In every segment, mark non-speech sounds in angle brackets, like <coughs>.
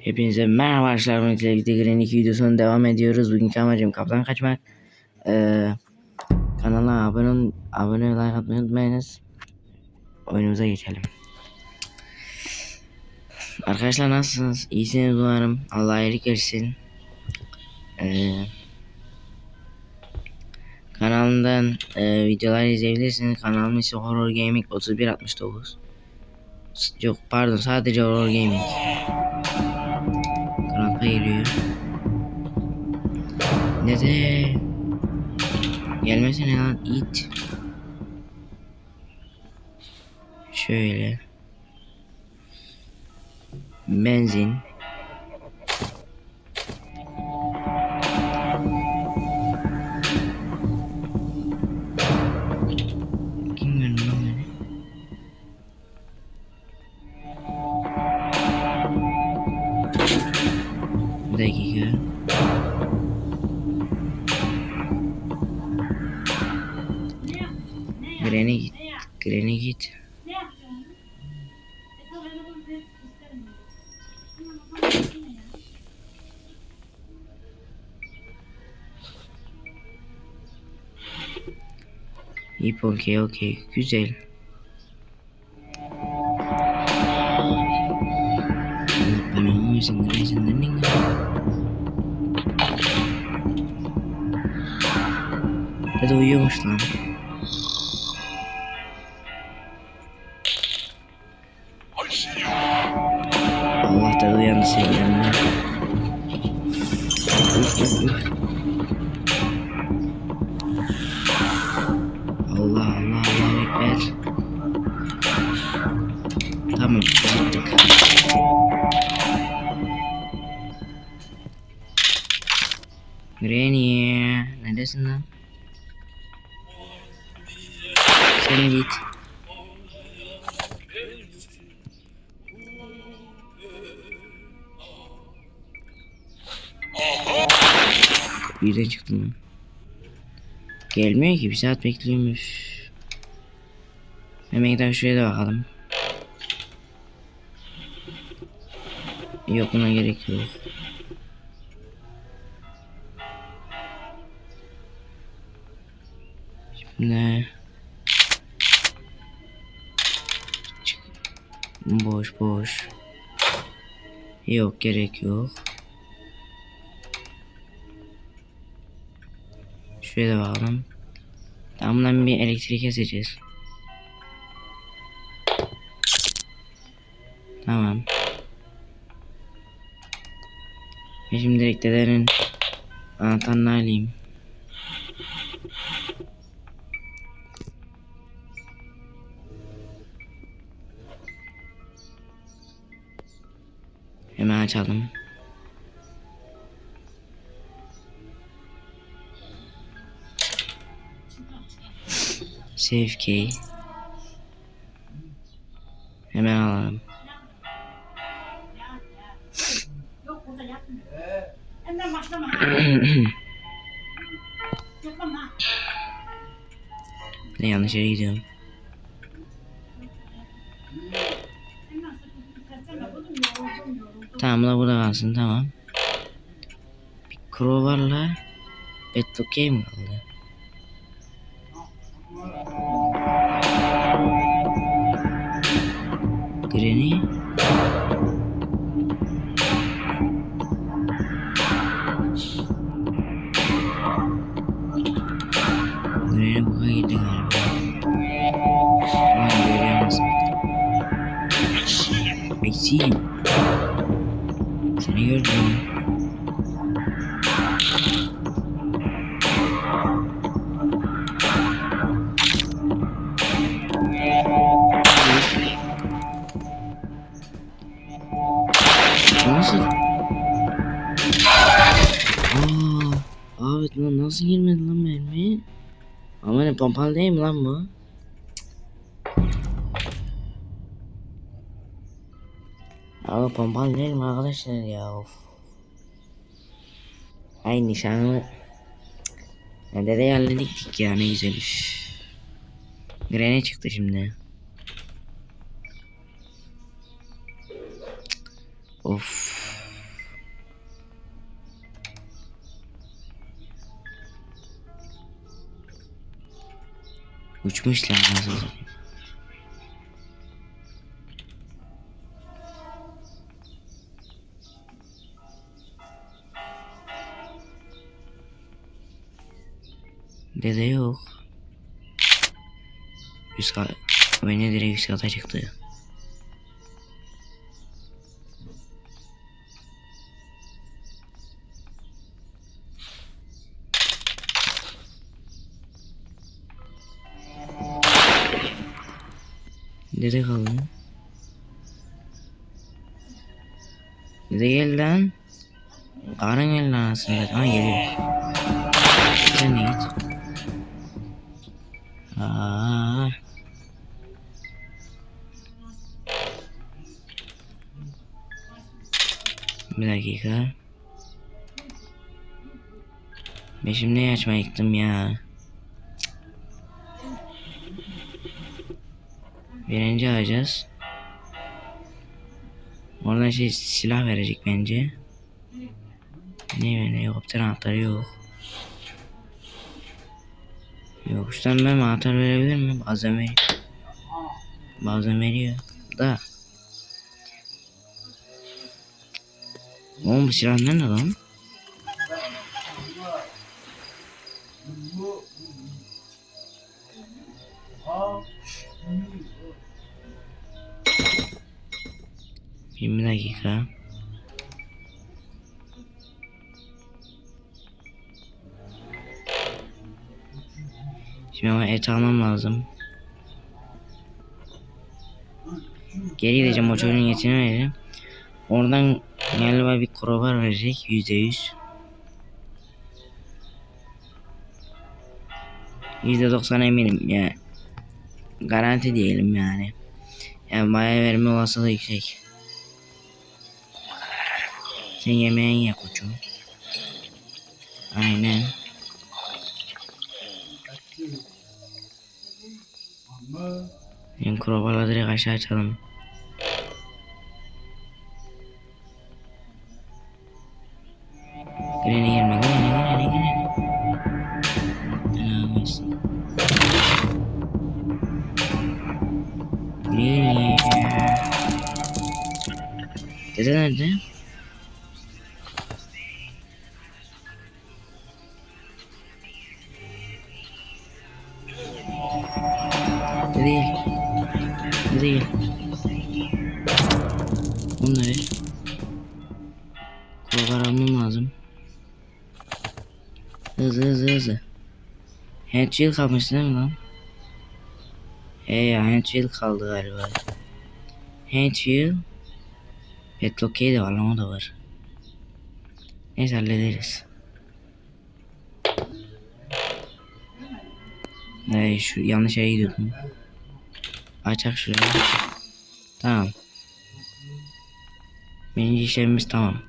Hepinize merhaba arkadaşlar. Birlikte Green 2 videosuna devam ediyoruz. Bugünkü amacım kaptan kaçmak. Ee, kanala abone, ol- abone like atmayı unutmayınız. Oyunumuza geçelim. Arkadaşlar nasılsınız? İyisiniz umarım. Allah iyilik versin. Ee, kanalımdan e, videolar izleyebilirsiniz. Kanalım ise Horror Gaming 3169. Yok pardon sadece Horror Gaming. Krampa geliyor. Ne de gelmesene lan it. Şöyle. Benzin. Bir dakika. Granny git. Granny git. İp okey okey. Güzel. Ben o yüzden yüzünden ne Dede uyuyormuş lan. Allah da uyandı üf. Allah Allah Allah ekber. Tamam çıktık. Granny neredesin lan? Sen git. Birden çıktım lan. Gelmiyor ki bir saat bekliyormuş. Hemen şuraya da bakalım. Yok buna gerek yok. Yok gerek yok. Da bakalım. Tamam bundan bir elektrik keseceğiz. Tamam. Şimdi direkt dedenin anahtarını alayım. Hemen açalım. Save key. Hemen alalım. <coughs> Ne yanlış yere gidiyorum. Tamam da burada kalsın tamam. Bir crowbarla Bedlock Game kaldı. Nasıl girmedi lan mermi? Ama ne pompalı değil mi lan bu? Abi pompalı değil mi arkadaşlar ya of. Ay nişanlı. Ne de yerledik ya ne güzel üf. Granny çıktı şimdi. Of. Uçmuşlar nasıl satayım. Dede yok. Üst kat, beni direkt üst kata çıktı. Karın gel lan aslında. Ha geliyor. Sen de git. Aa. Bir dakika. Ben şimdi açmaya gittim ya? Birinci alacağız. Oradan şey silah verecek bence. Ne böyle helikopter anahtarı yok. Yok işte ben anahtar verebilir miyim? Bazen veriyor. Bazen veriyor. Da. Oğlum bu silah nerede lan? Yirmi dakika. Şimdi ama et almam lazım. Geri gideceğim o çocuğun vereceğim. Oradan galiba bir crowbar verecek yüzde yüz. Yüzde doksan eminim ya. Garanti diyelim yani. Yani bayağı verme olasılığı yüksek. Sen yemeğini ye koçum. Aynen. Yani crowbarla direkt aşağı açalım. Granny gelme, Granny, Granny, Granny. Helal olsun. Granny. Dede nerede? Handchill kalmış değil mi lan? He ya handchill kaldı galiba. Handchill. Petlockey de var lan da var. Neyse hallederiz. Ay şu yanlış yere gidiyordum. Açak şurayı. Tamam. Birinci işlemimiz tamam.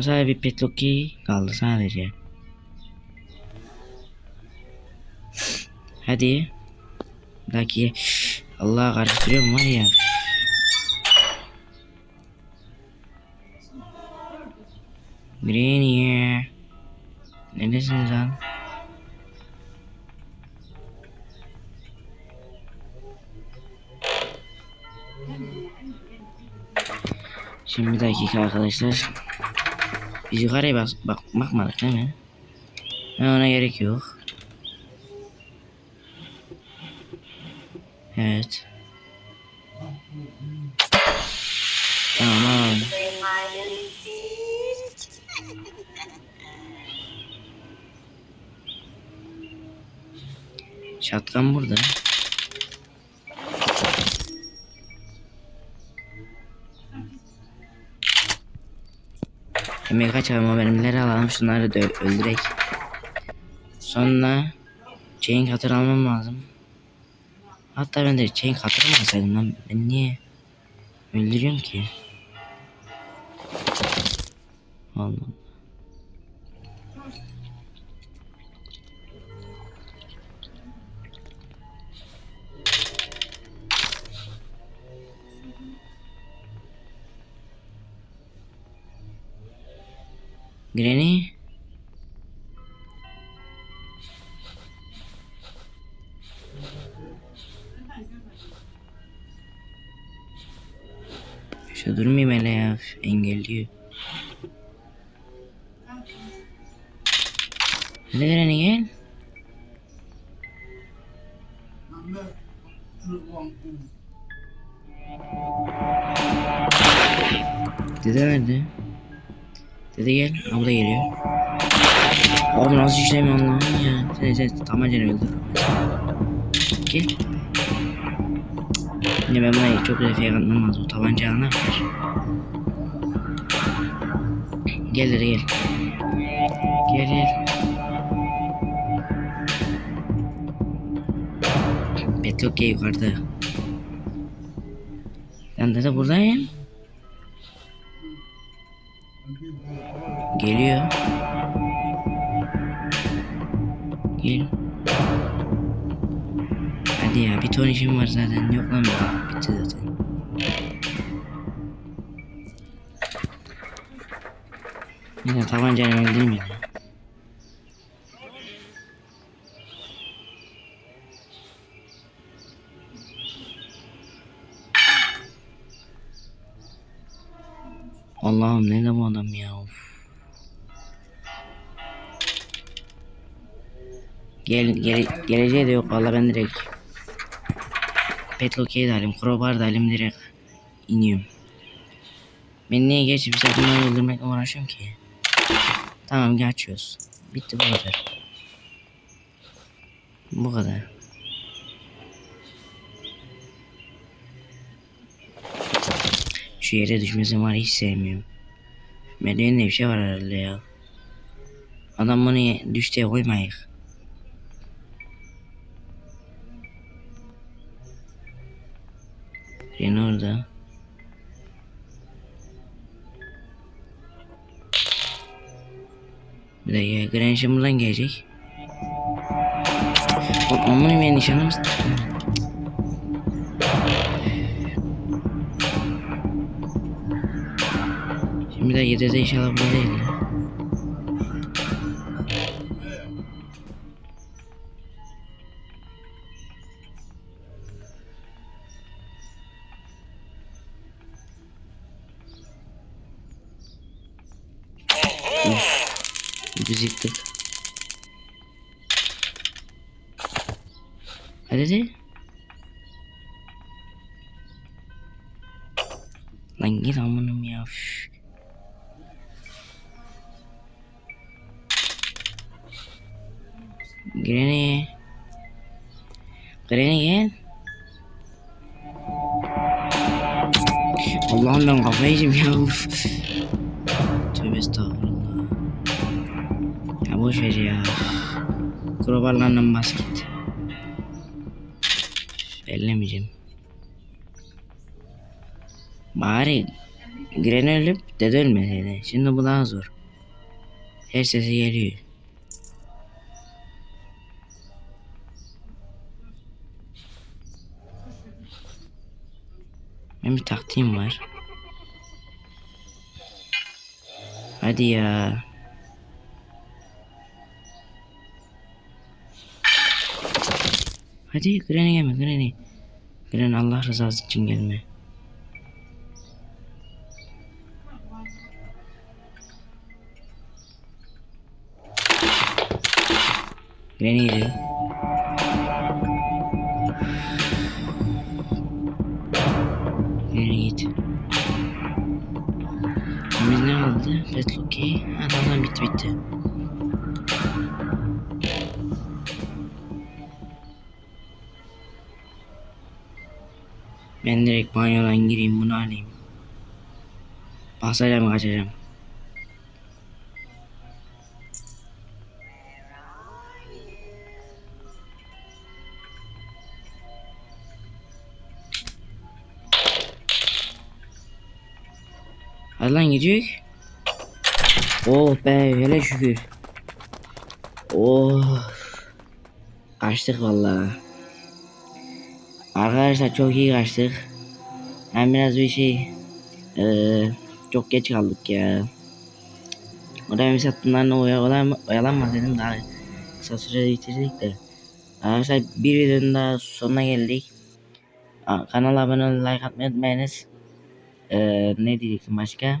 Sadece bir petloki kaldı sadece. Hadi. Daki Allah karıştırıyorum var ya. Granny. Neredesiniz lan? Şimdi bir dakika arkadaşlar. Biz yukarıya bak, bak bakmadık değil mi? Ha, ona gerek yok. Evet. Tamam. Şatkan burada. Yemeği kaçalım o benimleri alalım şunları da öldürek. Sonra chain cutter almam lazım. Hatta ben de chain cutter mı alsaydım lan ben niye öldürüyorum ki? Allah. Granny. Şu durmayayım hele ya. Engelliyor. Hadi Granny gel. Nerede? Dede gel. Abla geliyor. Abi nasıl işlemiyor Allah'ım ya. Sen sen tabancanı öldür. Gel. Yine ben buna çok güzel fiyat atmam lazım. Tabanca ne? Gel dede gel. Gel gel. Petrol yukarıda. Ben de buradayım. Geliyor. Gel. Hadi ya bir ton işim var zaten. Yok lan ya. Bitti zaten. Yine tabancayla öldüreyim. Allah'ım nerede bu adam ya? Gel, gele, geleceği de yok valla ben direkt Petloke'yi de alayım, Crowbar da alayım direkt iniyorum. Ben niye geçip bir sakınları öldürmekle uğraşıyorum ki? Tamam geçiyoruz. Bitti bu kadar. Bu kadar. Şu yere düşmesi var hiç sevmiyorum. Medyen'de bir şey var herhalde ya. Adam bunu düştüye koymayık. Ren orada. Bir dakika Granş'ın buradan gelecek. Oğlum amına ben Şimdi de 7'de inşallah burada değil. Biz yıktık. Hadi de. Lan git amınım ya. Üf. Granny. Granny gel. Allah'ım ben kafayı yiyeceğim ya. Tövbe estağfurullah. Ya boş ver ya. Krobarlarla bas git. Ellemeyeceğim. Bari Gren ölüp dede ölmeseydi. Şimdi bu daha zor. Her sesi geliyor. Benim bir taktiğim var. Hadi ya. Hadi Granny gelme Granny. Granny Allah rızası için gelme. Granny geliyor. Petloki. Ha tamam bitti bitti. Ben direkt banyodan gireyim bunu alayım. Pasayla mı kaçacağım? Hadi lan gidiyor. Oh be hele şükür. Oh. Kaçtık vallahi. Arkadaşlar çok iyi kaçtık. Hem biraz bir şey eee, çok geç kaldık ya. Modem sattımlarına oyalan, oyalanma dedim daha kısa sürede bitirdik de. Arkadaşlar bir videonun daha sonuna geldik. Kanala abone olmayı, like atmayı unutmayınız. Ee, ne diyecektim başka?